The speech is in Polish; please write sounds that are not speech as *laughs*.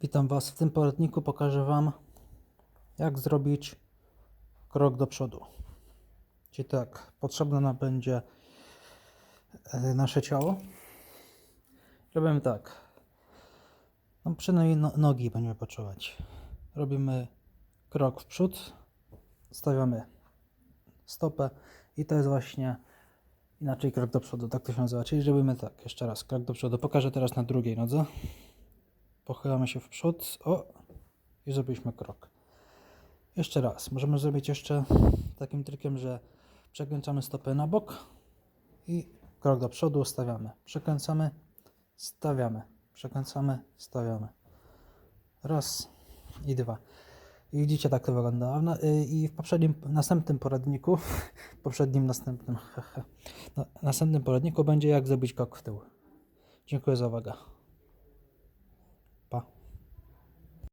Witam Was. W tym poradniku pokażę Wam, jak zrobić krok do przodu. Czyli tak, potrzebne nam będzie e, nasze ciało. Robimy tak. No, przynajmniej no, nogi będziemy potrzebować. Robimy krok w przód, stawiamy stopę i to jest właśnie inaczej krok do przodu, tak to się nazywa. Czyli robimy tak, jeszcze raz, krok do przodu. Pokażę teraz na drugiej nodze. Pochylamy się w przód. O! I zrobiliśmy krok. Jeszcze raz. Możemy zrobić jeszcze takim trikiem, że przekręcamy stopę na bok i krok do przodu stawiamy. Przekręcamy, stawiamy. Przekręcamy, stawiamy. Raz i dwa. I widzicie, tak to wygląda. Y, I w poprzednim, następnym poradniku, *laughs* poprzednim, następnym, *laughs* na, następnym poradniku będzie jak zrobić krok w tył. Dziękuję za uwagę.